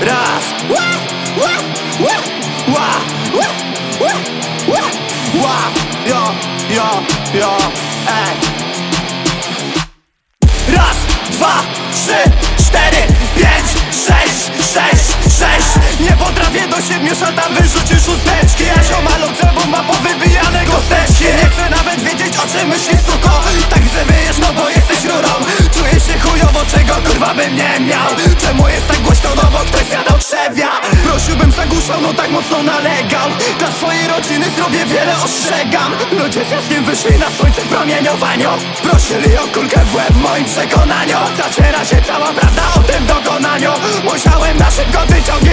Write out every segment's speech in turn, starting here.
Raz. Ej Raz, dwa, trzy, cztery, pięć, sześć, sześć. Czemu jest tak głośno, no bo ktoś zjadał trzewia. Prosiłbym zagłuszał, no tak mocno nalegał. Dla swojej rodziny zrobię wiele, ostrzegam. Ludzie z jaskiem wyszli na słońce w promieniowaniu Prosili o kulkę w łeb w moim przekonaniu. Zaciera się cała prawda o tym dokonaniu. Musiałem na szybko wyciągać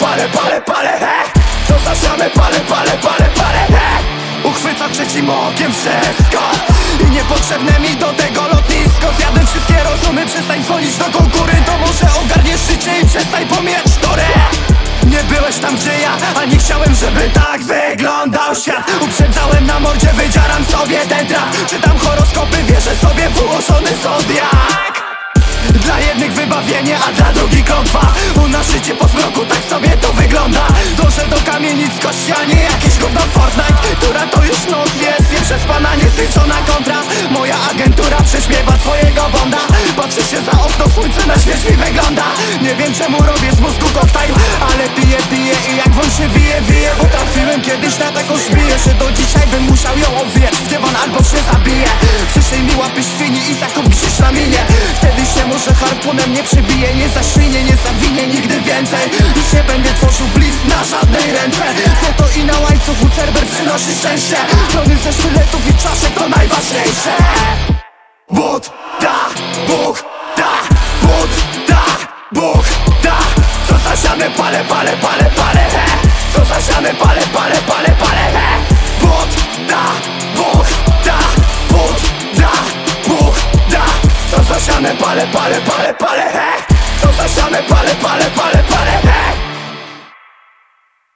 pale, pale, pale, he. Co zasiane pale, pale, pale, pale, he. Uchwyca trzecim okiem wszystko. I niepotrzebne mi do tego lotnisko. Zjadłem wszystkie rozumy, przestań dzwonić do konkurentu. Może ogarniesz życie i przestań pomijać tory. Nie byłeś tam gdzie ja, a nie chciałem, żeby tak wyglądał świat. Uprzedzałem na mordzie, wydzieram sobie ten trap. Czytam horoskopy, wierzę sobie w ułożony zodiak dla jednych wybawienie, a dla drugich klątwa U nas życie po zmroku, tak sobie to wygląda. Dążę do kamienic kości, a nie jakieś gówno Fortnite Która to już noc jest, nieprzespana, niezliczona kontra. Moja agentura prześpiewa twojego bonda. Patrzę się za okno, słońce na śwież mi wygląda. Nie wiem czemu robię z mózgu koktajl Ale piję, piję i jak wąż się wije, wije. Bo trafiłem kiedyś na taką szpiję Że do dzisiaj bym musiał ją obwijać w albo się zabiję. Przyszej mi łapy świni i zakup harpunem nie przybije Nie zaszwinie, nie zawinie nigdy więcej. Już nie będę tworzył blizn na żadnej ręce. Złoto i na łańcuchu Cerber przynosi szczęście. Trony ze sztyletów i czaszek to najważniejsze. Bóg da, Bóg da, Bóg da, Bóg da. Co zasiane pale, pale, pale, pale, he. Co zasiane pale, pale, pale, pale, he. Bóg pale, pale, pale, pale, he Co za pale, pale, pale, pale